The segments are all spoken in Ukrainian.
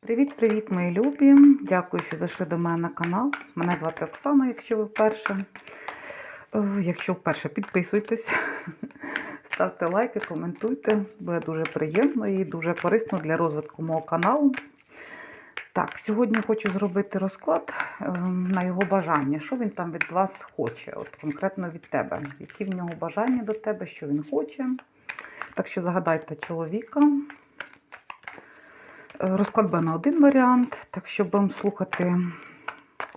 Привіт-привіт, мої любі! Дякую, що зайшли до мене на канал. Мене звати Оксана, якщо ви вперше. Якщо вперше, підписуйтесь, ставте лайки, коментуйте. Буде дуже приємно і дуже корисно для розвитку мого каналу. Так, сьогодні хочу зробити розклад е, на його бажання. Що він там від вас хоче, от конкретно від тебе. Які в нього бажання до тебе, що він хоче. Так що загадайте чоловіка. Розклад на один варіант, так що будемо слухати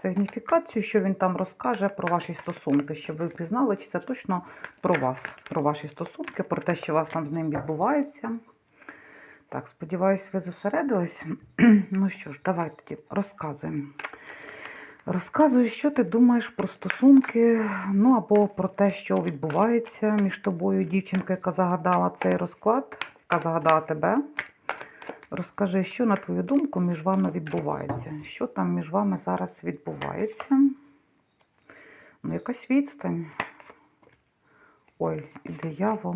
сигніфікацію, що він там розкаже про ваші стосунки, щоб ви пізнали, чи це точно про вас, про ваші стосунки, про те, що у вас там з ним відбувається. Так, сподіваюсь, ви зосередились. ну що ж, давай тоді розказуємо. Розказуй, що ти думаєш про стосунки, ну або про те, що відбувається між тобою, дівчинка, яка загадала цей розклад, яка загадала тебе. Розкажи, що, на твою думку, між вами відбувається? Що там між вами зараз відбувається? Ну, якась відстань. Ой, і диявол.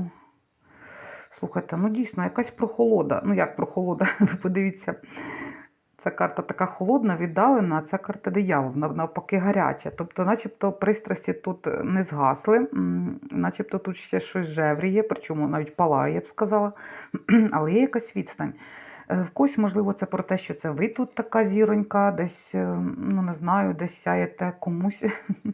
Слухайте, ну дійсно, якась прохолода. Ну, як прохолода? Ви подивіться, ця карта така холодна, віддалена, а ця карта диявол, навпаки, гаряча. Тобто, начебто, пристрасті тут не згасли, начебто тут ще щось жевріє, причому навіть палає, я б сказала, але є якась відстань. Е, В когось, можливо, це про те, що це ви тут така зіронька, десь, е, ну не знаю, десь сяєте комусь,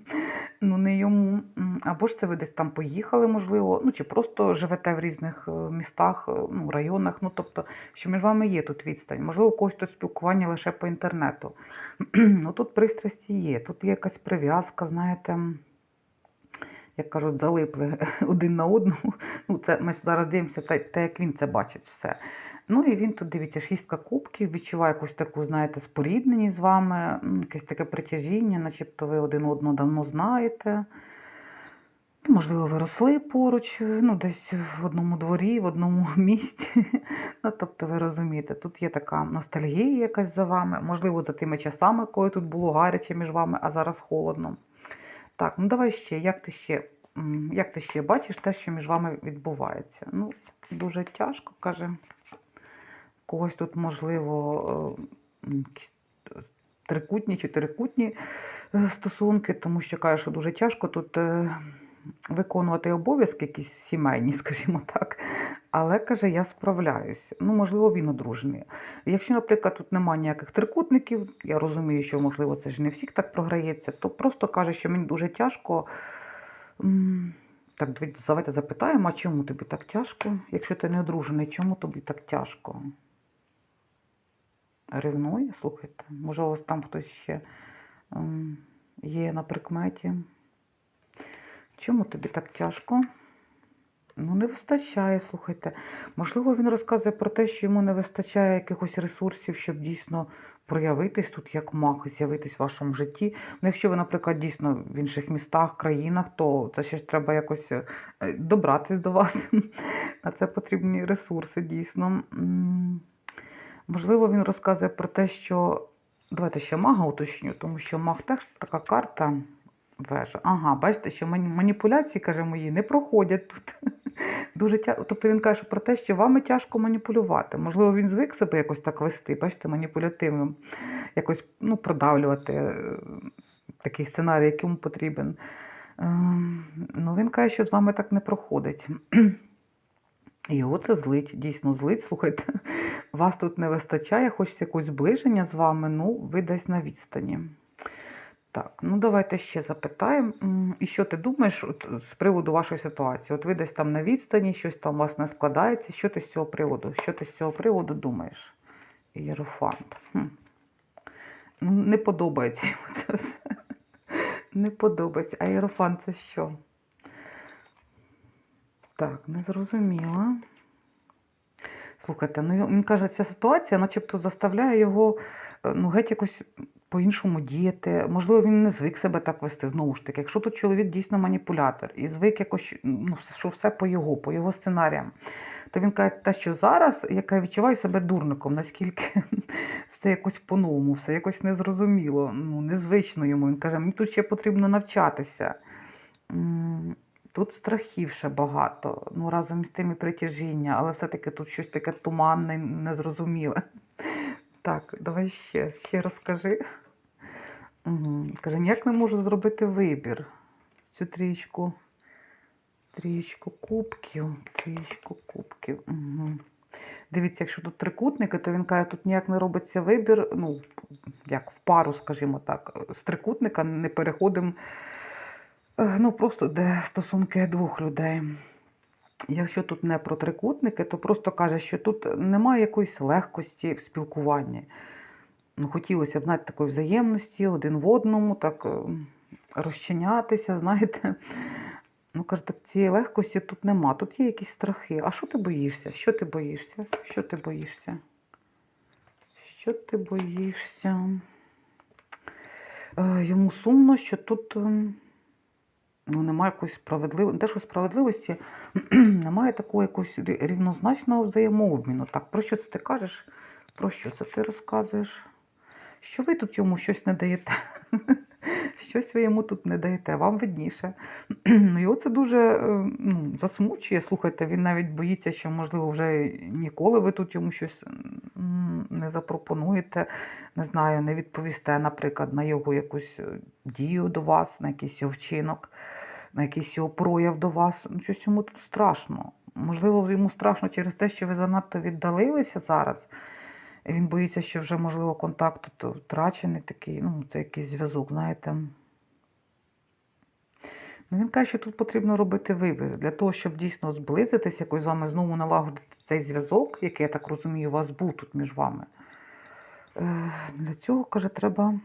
ну не йому. Або ж це ви десь там поїхали, можливо, ну чи просто живете в різних е, містах, ну, районах. Ну, тобто, що між вами є тут відстань. Можливо, у когось тут спілкування лише по інтернету. ну тут пристрасті є, тут є якась прив'язка, знаєте. Як кажуть, залипли один на одного. Ну, це ми зараз дивимося, те, як він це бачить все. Ну і він тут дивіться, шістка кубків, відчуває якусь таку, знаєте, спорідненість з вами, якесь таке притяжіння, начебто ви один одного давно знаєте. Ну, Можливо, ви росли поруч, ну, десь в одному дворі, в одному місті. Ну, тобто, ви розумієте, тут є така ностальгія якась за вами, можливо, за тими часами, коли тут було гаряче між вами, а зараз холодно. Так, ну давай ще, як ти ще, як ти ще бачиш те, що між вами відбувається? Ну, дуже тяжко, каже. Когось тут, можливо, е, е, трикутні, чотирикутні е, стосунки, тому що каже, що дуже тяжко тут виконувати обов'язки якісь сімейні, скажімо так. Але каже, я справляюсь. Ну, можливо, він одружений. Якщо, наприклад, тут немає ніяких трикутників, я розумію, що, можливо, це ж не всіх так програється, то просто каже, що мені дуже тяжко. Так, давайте запитаємо, а чому тобі так тяжко? Якщо ти не одружений, чому тобі так тяжко? Ревнує, слухайте. Може, у вас там хтось ще ем, є на прикметі? Чому тобі так тяжко? Ну, не вистачає, слухайте. Можливо, він розказує про те, що йому не вистачає якихось ресурсів, щоб дійсно проявитись тут як маг, з'явитись в вашому житті. Ну, якщо ви, наприклад, дійсно в інших містах, країнах, то це ще ж треба якось е, добратись до вас. А це потрібні ресурси, дійсно. Можливо, він розказує про те, що. Давайте ще мага уточню, тому що маг теж така карта вежа. Ага, бачите, що маніпуляції, каже, мої не проходять тут. Дуже тя... Тобто він каже про те, що вами тяжко маніпулювати. Можливо, він звик себе якось так вести, бачите, маніпулятивним, якось ну, продавлювати е, такий сценарій, який йому потрібен. Ем, Ну, він каже, що з вами так не проходить. Його це злить, дійсно злить. Слухайте, вас тут не вистачає, хочеться якогось зближення з вами, ну, ви десь на відстані. Так, ну давайте ще запитаємо. І що ти думаєш от, з приводу вашої ситуації? От ви десь там на відстані, щось там у вас не складається. Що ти з цього приводу? Що ти з цього приводу думаєш? Єрофант. Хм. Ну, Не подобається йому це все. Не подобається. А єрофант це що? Так, не зрозуміла. Слухайте, ну він каже, ця ситуація начебто заставляє його е, ну, геть якось по-іншому діяти. Можливо, він не звик себе так вести. Знову ж таки, якщо тут чоловік дійсно маніпулятор і звик якось, ну, що все по його, по його сценаріям, то він каже, те, що зараз, я відчуваю себе дурником, наскільки все якось по-новому, все якось незрозуміло, ну, незвично йому. Він каже, мені тут ще потрібно навчатися. Тут страхів ще багато, ну разом з тим і притяжіння, але все-таки тут щось таке туманне, незрозуміле. Так, давай ще, ще розкажи. Угу. Каже, ніяк не можу зробити вибір. Цю трічку. Трічку кубків. Трічку кубків. Угу. Дивіться, якщо тут трикутники, то він каже, тут ніяк не робиться вибір, ну, як в пару, скажімо так, з трикутника не переходимо, ну, просто де стосунки двох людей. Якщо тут не про трикутники, то просто каже, що тут немає якоїсь легкості в спілкуванні. Ну, хотілося б знаєте, такої взаємності один в одному, так е, розчинятися, знаєте. Ну, каже, так цієї легкості тут нема. Тут є якісь страхи. А що ти боїшся? Що ти боїшся? Що ти боїшся? Що ти боїшся? Е, йому сумно, що тут ем, ну, немає якоїсь справедливості, те, що справедливості, немає такого якогось рівнозначного взаємообміну. Так, про що це ти кажеш? Про що це ти розказуєш? Що ви тут йому щось не даєте? Щось ви йому тут не даєте, вам видніше. Ну, Його це дуже е, ну, засмучує. Слухайте, він навіть боїться, що, можливо, вже ніколи ви тут йому щось не запропонуєте, не знаю, не відповісте, наприклад, на його якусь е, дію до вас, на якийсь його вчинок, на якийсь його прояв до вас. Ну, щось йому тут страшно. Можливо, йому страшно через те, що ви занадто віддалилися зараз. Він боїться, що вже, можливо, контакт тут втрачений такий, ну, це якийсь зв'язок, знаєте. Ну, він каже, що тут потрібно робити вибір для того, щоб дійсно зблизитися, якось з вами знову налагодити цей зв'язок, який, я так розумію, у вас був тут між вами. Е, Для цього, каже, треба,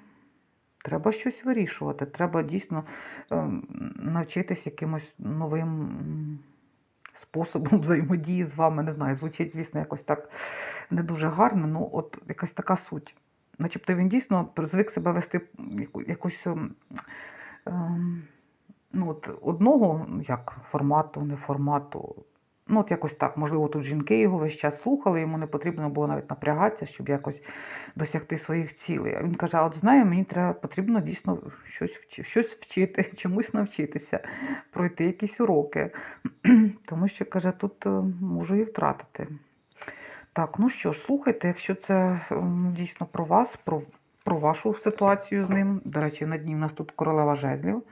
треба щось вирішувати. Треба дійсно ем, навчитись якимось новим способом взаємодії з вами. Не знаю, звучить, звісно, якось так не дуже гарно, ну от якась така суть. Начебто він дійсно звик себе вести яку- якусь ем, ем, ну, от одного ну, як формату, не формату. Ну, от якось так. Можливо, тут жінки його весь час слухали, йому не потрібно було навіть напрягатися, щоб якось досягти своїх цілей. А він каже: а от знаю, мені треба потрібно дійсно щось, щось вчити, чомусь навчитися, пройти якісь уроки. Тому що, каже, тут е, можу і втратити. Так, ну що ж, слухайте, якщо це ем, дійсно про вас, про, про вашу ситуацію з ним. До речі, на дні в нас тут королева жезлів.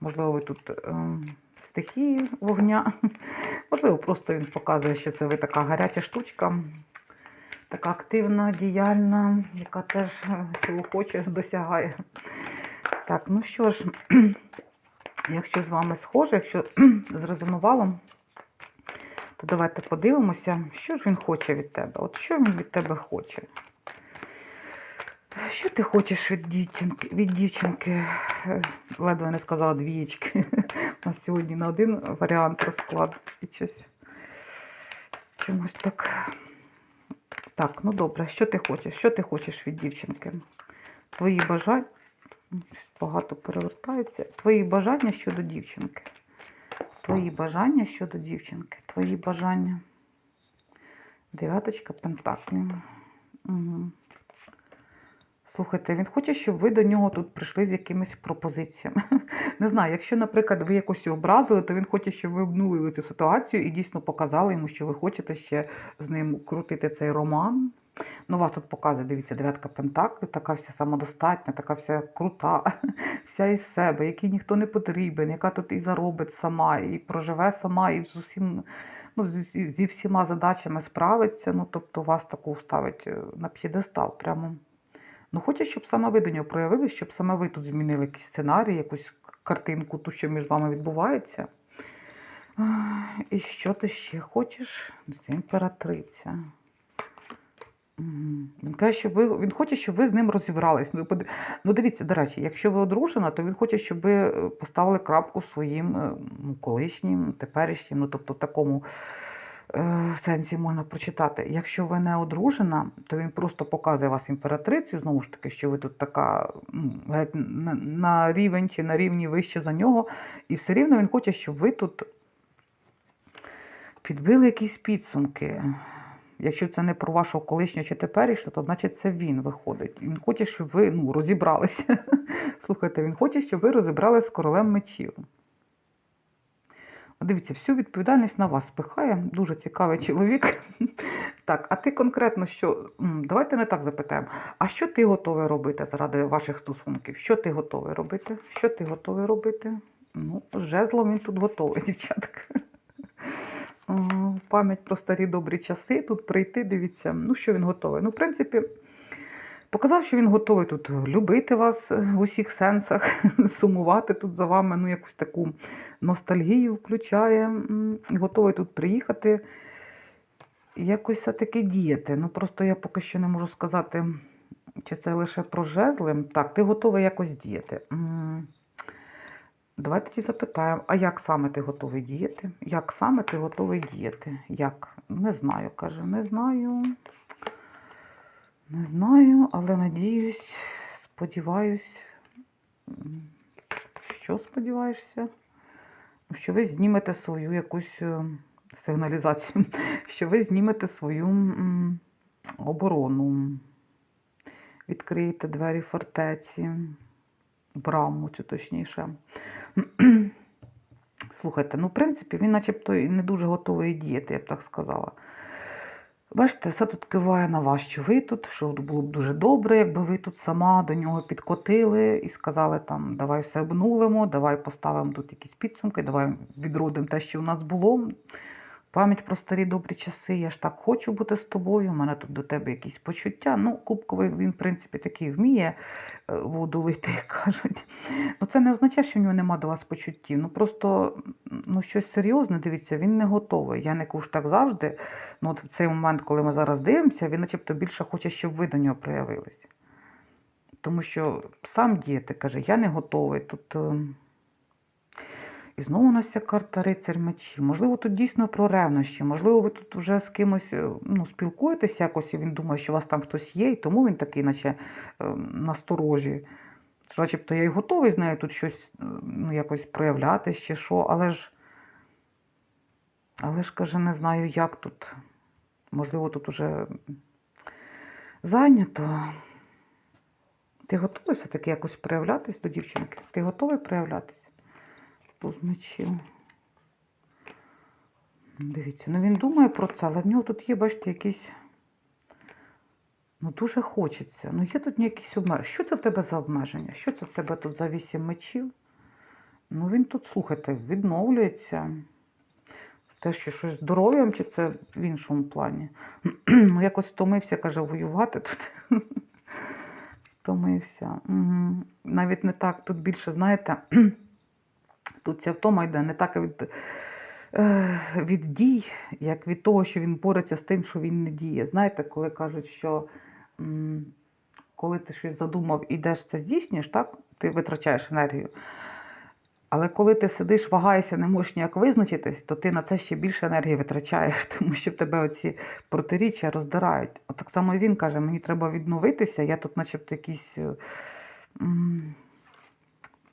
Можливо, ви тут ем, стихії вогня. Можливо, просто він показує, що це ви така гаряча штучка, така активна, діяльна, яка теж е, чого хоче, досягає. Так, ну що ж, якщо з вами схоже, якщо зрезонувало, то давайте подивимося, що ж він хоче від тебе. От що він від тебе хоче? Що ти хочеш від дівчинки? Від дівчинки? Е, Ледве не сказала двієчки. У нас сьогодні на один варіант розклад і щось чомусь так. Так, ну добре, що ти хочеш? Що ти хочеш від дівчинки? Твої бажання. Багато перевертаються. Твої бажання щодо дівчинки. Твої бажання щодо дівчинки. Твої бажання. Дев'яточка пентаклів. Угу. Слухайте, він хоче, щоб ви до нього тут прийшли з якимись пропозиціями. Не знаю, якщо, наприклад, ви якось образили, то він хоче, щоб ви обнулили цю ситуацію і дійсно показали йому, що ви хочете ще з ним крутити цей роман. Ну, вас тут показує, дивіться, дев'ятка пентаклів, така вся самодостатня, така вся крута, вся із себе, якій ніхто не потрібен, яка тут і заробить сама, і проживе сама, і з усім, ну, зі, всіма задачами справиться. Ну, тобто вас таку ставить е, на п'єдестал прямо. Ну, хоче, щоб саме ви до нього проявили, щоб саме ви тут змінили якийсь сценарій, якусь картинку, ту, що між вами відбувається. І що ти ще хочеш? Імператриця. Він каже, що ви, він хоче, щоб ви з ним розібрались. Ну, ну, дивіться, до речі, якщо ви одружена, то він хоче, щоб ви е, поставили крапку своїм е, ну, колишнім, теперішнім, ну тобто в такому е, сенсі можна прочитати. Якщо ви не одружена, то він просто показує вас імператрицю, знову ж таки, що ви тут така ну, на, на рівень чи на рівні вище за нього. І все рівно він хоче, щоб ви тут підбили якісь підсумки. Якщо це не про вашого колишнього чи теперішнього, то значить це він виходить. Він хоче, щоб ви ну, розібралися. Слухайте, він хоче, щоб ви розібралися з королем мечів. Дивіться, всю відповідальність на вас спихає. Дуже цікавий чоловік. Так, а ти конкретно що? Давайте не так запитаємо. А що ти готовий робити заради ваших стосунків? Що ти готовий робити? Що ти готовий робити? Ну, жезлом він тут готовий, дівчатка. О, Пам'ять про старі добрі часи. Тут прийти, дивіться, ну що він готовий. Ну, в принципі, показав, що він готовий тут любити вас в усіх сенсах, сумувати тут за вами, ну, якусь таку ностальгію включає, готовий тут приїхати. Якось все-таки діяти. Ну, просто я поки що не можу сказати, чи це лише про жезли. Так, ти готовий якось діяти. Давайте тоді запитаємо, а як саме ти готовий діяти? Як саме ти готовий діяти? Як? Не знаю, каже, не знаю. Не знаю, але надіюсь, сподіваюсь. Що сподіваєшся? Що ви знімете свою якусь е, сигналізацію, що ви знімете свою оборону, відкриєте двері фортеці, браму, чи точніше. Слухайте, ну, в принципі, він начебто і не дуже готовий діяти, я б так сказала. Бачите, все тут киває на вас, що ви тут, що було б дуже добре, якби ви тут сама до нього підкотили і сказали там, давай все обнулимо, давай поставимо тут якісь підсумки, давай відродимо те, що у нас було. Пам'ять про старі добрі часи, я ж так хочу бути з тобою, у мене тут до тебе якісь почуття. Ну, Кубковий він, в принципі, такий вміє е, воду лити, як кажуть. Ну, це не означає, що в нього нема до вас почуттів. Ну просто ну, щось серйозне, дивіться, він не готовий. Я не кажу так завжди. Ну, от в цей момент, коли ми зараз дивимося, він начебто більше хоче, щоб ви до нього проявилися. Тому що сам діяти каже, я не готовий. Тут. І знову у нас ця карта рицарь мечі. Можливо, тут дійсно про ревнощі. Можливо, ви тут вже з кимось е, ну, спілкуєтесь якось, і він думає, що у вас там хтось є, і тому він такий, наче е, насторожі. Начебто я й готовий з нею тут щось е, ну, якось проявляти ще що, але ж, але ж каже, не знаю, як тут. Можливо, тут уже зайнято. Ти готовий все-таки якось проявлятись до дівчинки? Ти готовий проявлятись? Мечів. Дивіться, ну він думає про це, але в нього тут є, бачите, якісь. Ну, дуже хочеться. Ну, є тут якісь обмеження. Що це в тебе за обмеження? Що це в тебе тут за вісім мечів? Ну, він тут, слухайте, відновлюється. Те, що щось здоров'ям, чи це в іншому плані. Ну, якось втомився, каже, воювати тут. Втомився. Навіть не так, тут більше, знаєте, тут ця втома йде не так від, е, від дій, як від того, що він бореться з тим, що він не діє. Знаєте, коли кажуть, що коли ти щось задумав, ідеш це здійснюєш, так? Ти витрачаєш енергію. Але коли ти сидиш, вагаєшся, не можеш ніяк визначитись, то ти на це ще більше енергії витрачаєш, тому що в тебе оці протиріччя роздирають. От так само і він каже, мені треба відновитися, я тут начебто якісь, е,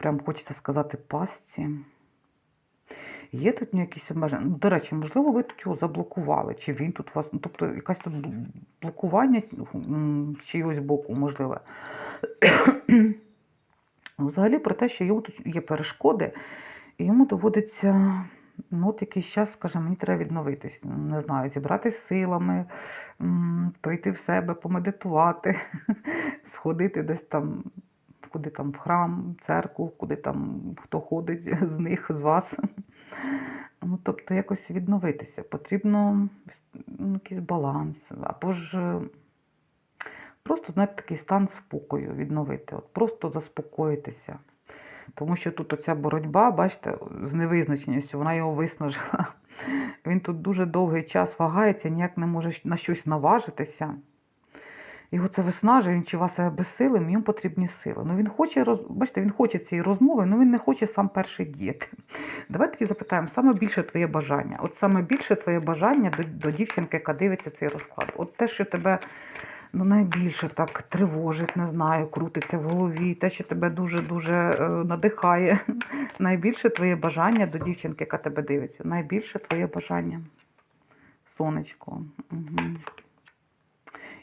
прям хочеться сказати, пастці. Є тут якісь обмеження? Ну, до речі, можливо, ви тут його заблокували, чи він тут вас, ну, тобто якась тут блокування з чийогось боку, можливе. Ну, Взагалі про те, що йому тут є перешкоди, і йому доводиться ну, от якийсь час, скаже, мені треба відновитись. Не знаю, зібратися силами, прийти в себе, помедитувати, сходити десь там, куди там в храм, в церкву, куди там хто ходить з них, з вас. Ну, тобто якось відновитися. Потрібно ну, якийсь баланс. Або ж е, просто, знаєте, такий стан спокою відновити. От просто заспокоїтися. Тому що тут оця боротьба, бачите, з невизначеністю, вона його виснажила. Він тут дуже довгий час вагається, ніяк не може на щось наважитися. Його це виснажує, він себе безсилим, йому потрібні сили. Ну він хоче роз... бачите, він хоче цієї розмови, але він не хоче сам перший діяти. Давайте тоді запитаємо, саме більше твоє бажання. От саме більше твоє бажання до, до дівчинки, яка дивиться цей розклад. От те, що тебе ну, найбільше так тривожить, не знаю, крутиться в голові, те, що тебе дуже-дуже е, надихає. Найбільше твоє бажання до дівчинки, яка тебе дивиться. Найбільше твоє бажання. Сонечко. Угу.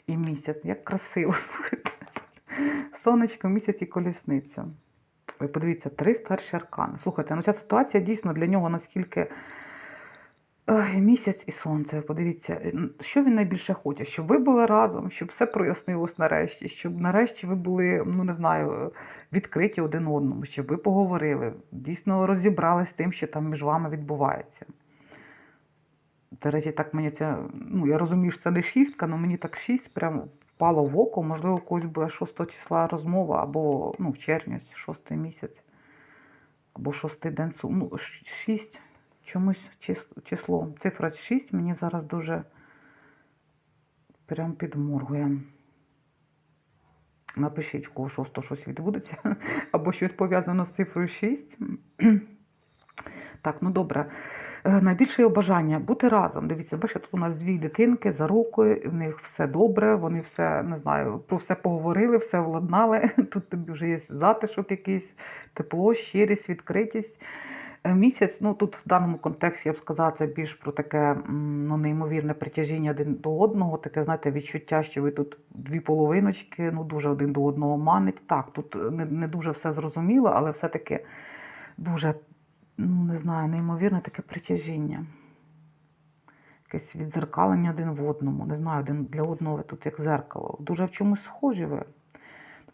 І місяць. Як красиво. Сонечко, місяць і колісниця. Ви подивіться, три старші аркани. Слухайте, ну ця ситуація дійсно для нього наскільки Ой, місяць і сонце. Подивіться, що він найбільше хоче? Щоб ви були разом, щоб все прояснилось нарешті, щоб нарешті ви були, ну не знаю, відкриті один одному, щоб ви поговорили, дійсно розібрались з тим, що там між вами відбувається. До так мені це, ну я розумію, що це не шістка, але мені так шість прям впало в око. Можливо, у когось буде 6 числа розмова, або ну, в червні, ось, шостий місяць, або шостий день су- ну, ш- шість чомусь чис- число. Цифра 6 мені зараз дуже прям підморгує. Напишіть, у кого 6 щось відбудеться, або щось пов'язано з цифрою 6. Так, ну добре. Е, Найбільше його бажання бути разом. Дивіться, бачите, тут у нас дві дитинки за рукою, в них все добре, вони все, не знаю, про все поговорили, все владнали. Тут тобі вже є затишок якийсь, тепло, щирість, відкритість. Е, Місяць, ну тут в даному контексті я б сказала, це більш про таке ну, неймовірне притяжіння один до одного, таке, знаєте, відчуття, що ви тут дві половиночки, ну дуже один до одного манить. Так, тут не, не дуже все зрозуміло, але все-таки дуже, ну не знаю, неймовірне таке притяжіння. Якесь відзеркалення один в одному. Не знаю, один для одного ви тут як зеркало. Дуже в чомусь схожі ви.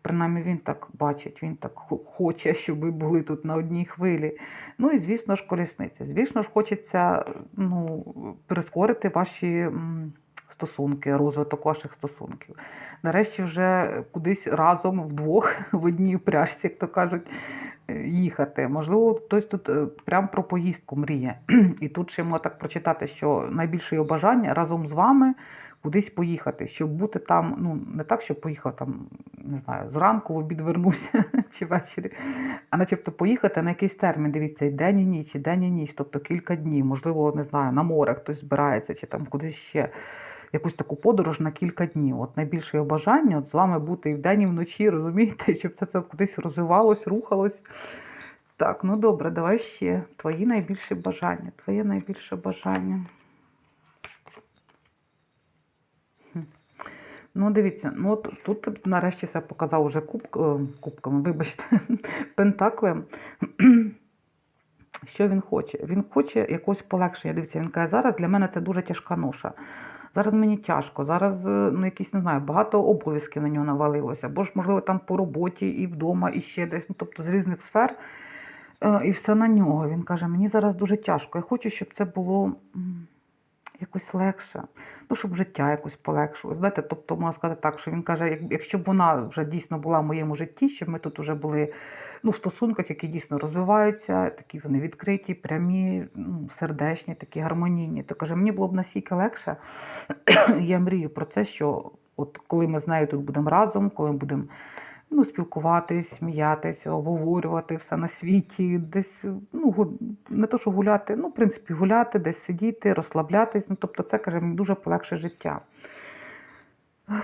Принаймні він так бачить, він так хоче, щоб ви були тут на одній хвилі. Ну і звісно ж, колісниця. Звісно ж, хочеться ну, прискорити ваші стосунки, розвиток ваших стосунків. Нарешті вже кудись разом вдвох в одній пряжці, як то кажуть, е, їхати. Можливо, хтось тут е, прям про поїздку мріє. І тут ще можна так прочитати, що найбільше його бажання разом з вами кудись поїхати, щоб бути там, ну не так, щоб поїхав там, не знаю, зранку в обід вернуся чи ввечері, а начебто поїхати на якийсь термін. Дивіться, і день і ніч, і день і ніч, тобто кілька днів, можливо, не знаю, на море хтось збирається, чи там кудись ще. Якусь таку подорож на кілька днів. От найбільше бажання от з вами бути і вдень, і вночі, розумієте, щоб це, це кудись розвивалось, рухалось. Так, ну добре, давай ще. Твої найбільші бажання. Твоє найбільше бажання. Ну, дивіться, ну от тут нарешті це показав уже куб, е, кубками, вибачте, пентаклем. Що він хоче? Він хоче якогось полегшення. Дивіться, він каже, зараз для мене це дуже тяжка ноша. Зараз мені тяжко, зараз е, ну, якісь, не знаю, багато обов'язків на нього навалилося, бо ж, можливо, там по роботі, і вдома, і ще десь, ну, тобто з різних сфер. Е, І все на нього. Він каже, мені зараз дуже тяжко. Я хочу, щоб це було якось легше. Ну, щоб життя якось полегшилось. Знаєте, тобто можна сказати так, що він каже, якщо б вона вже дійсно була в моєму житті, щоб ми тут вже були ну, в стосунках, які дійсно розвиваються, такі вони відкриті, прямі, ну, сердечні, такі гармонійні, то каже, мені було б настільки легше. Я мрію про це, що от коли ми з нею тут будемо разом, коли ми будемо ну, спілкуватись, сміятися, обговорювати все на світі, десь ну, не то, що гуляти, ну, в принципі, гуляти, десь сидіти, розслаблятись. Ну, тобто, це каже, мені дуже полегше життя.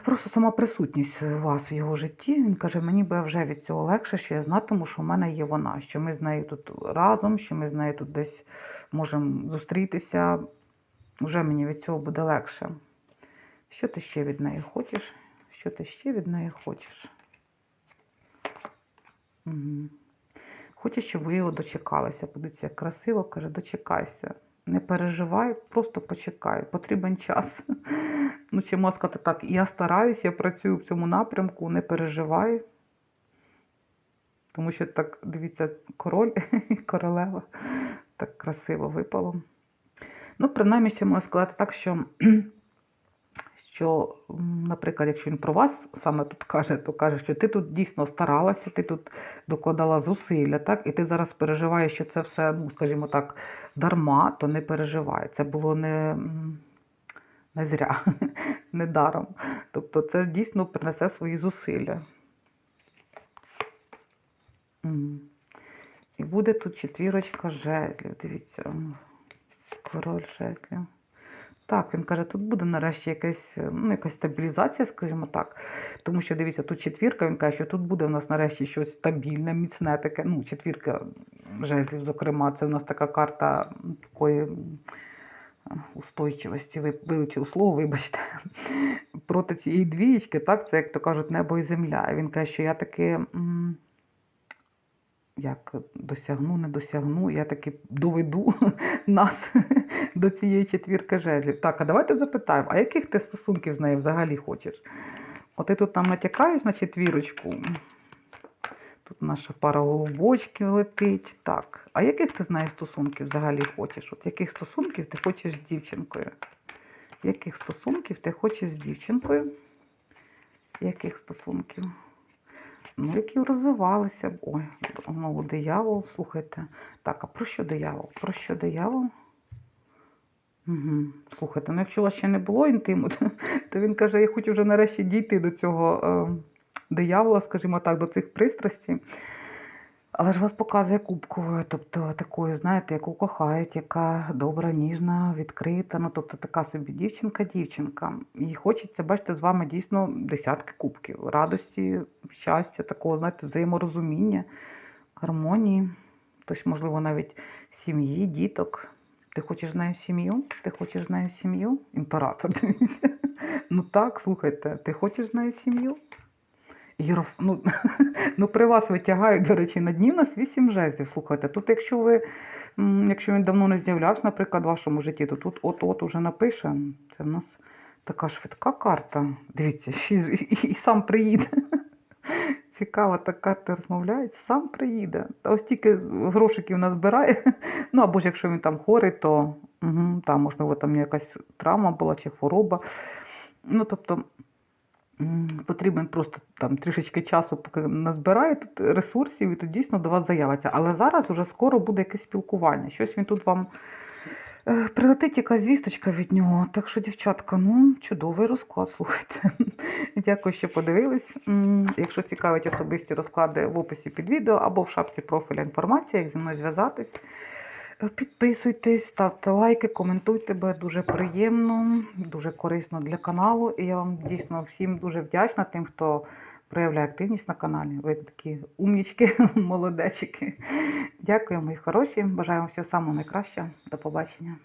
Просто сама присутність вас в його житті. Він каже, мені буде вже від цього легше, що я знатиму, що в мене є вона, що ми з нею тут разом, що ми з нею тут десь можемо зустрітися. Вже мені від цього буде легше. Що ти ще від неї хочеш? Що ти ще від неї хочеш? Хоче, щоб ви його дочекалися. Подивіться, як красиво, каже, дочекайся. Не переживай, просто почекай, потрібен час. Ну, чи можна сказати так, я стараюсь, я працюю в цьому напрямку, не переживай. Тому що так, дивіться, король і королева так красиво випало. Ну, принаймні, ще можна сказати так, що, що, наприклад, якщо він про вас саме тут каже, то каже, що ти тут дійсно старалася, ти тут докладала зусилля, так, і ти зараз переживаєш, що це все, ну, скажімо так, дарма, то не переживай. Це було не, не зря, не даром. Тобто це дійсно принесе свої зусилля. І буде тут четвірочка жезлів. Дивіться. Король жезлів. Так, він каже, тут буде нарешті якась, е, ну, якась стабілізація, скажімо так. Тому що дивіться, тут четвірка, він каже, що тут буде у нас нарешті щось стабільне, міцне таке. Ну, четвірка жезлів, зокрема, це у нас така карта такої устойчивості, ви вилучив слово, вибачте, проти цієї двієчки, так, це, як то кажуть, небо і земля. І він каже, що я таки. як досягну, не досягну, я таки доведу нас до цієї четвірки жезлів. Так, а давайте запитаємо, а яких ти стосунків з нею взагалі хочеш? От ти тут нам натякаєш на четвірочку. Тут наша пара голубочків летить. Так. А яких ти з нею стосунків взагалі хочеш? От яких стосунків ти хочеш з дівчинкою? Яких стосунків ти хочеш з дівчинкою? Яких стосунків? Ну, які розвивалися б. Ой, знову диявол, слухайте. Так, а про що диявол? Про що диявол? Угу. Слухайте, ну якщо у вас ще не було інтиму, то, то він каже, я хочу вже нарешті дійти до цього е, диявола, скажімо так, до цих пристрастей. Але ж вас показує кубковою, тобто такою, знаєте, яку кохають, яка добра, ніжна, відкрита. Ну, тобто така собі дівчинка-дівчинка. І хочеться, бачите, з вами дійсно десятки кубків. Радості, щастя, такого, знаєте, взаєморозуміння, гармонії. Тобто, можливо, навіть сім'ї, діток. Ти хочеш з нею сім'ю? Ти хочеш з нею сім'ю? Імператор, дивіться. Ну так, слухайте, ти хочеш з нею сім'ю? Ну, ну, при вас витягають, до речі, на дні в нас вісім жезлів. Слухайте, тут, якщо ви, якщо він давно не з'являвся, наприклад, в вашому житті, то тут от-от уже напише. Це в нас така швидка карта. Дивіться, й, і, і сам приїде. Цікаво, так карти розмовляють, сам приїде. Та ось тільки грошиків назбирає. Ну або ж якщо він там хворий, то угу, там, можливо, там якась травма була чи хвороба. Ну, тобто потрібен просто там трішечки часу, поки назбирає тут ресурсів, і тут дійсно до вас заявиться. Але зараз уже скоро буде якесь спілкування. Щось він тут вам прилетить якась звісточка від нього. Так що, дівчатка, ну, чудовий розклад, слухайте. Дякую, що подивились. Якщо цікавить особисті розклади в описі під відео або в шапці профіля інформація, як зі мною зв'язатись. Е, Підписуйтесь, ставте лайки, коментуйте, бо дуже приємно, дуже корисно для каналу. І я вам дійсно всім дуже вдячна тим, хто проявляє активність на каналі. Ви такі умнічки, молодечики. Дякую, мої хороші. Бажаю вам всього самого найкращого. До побачення.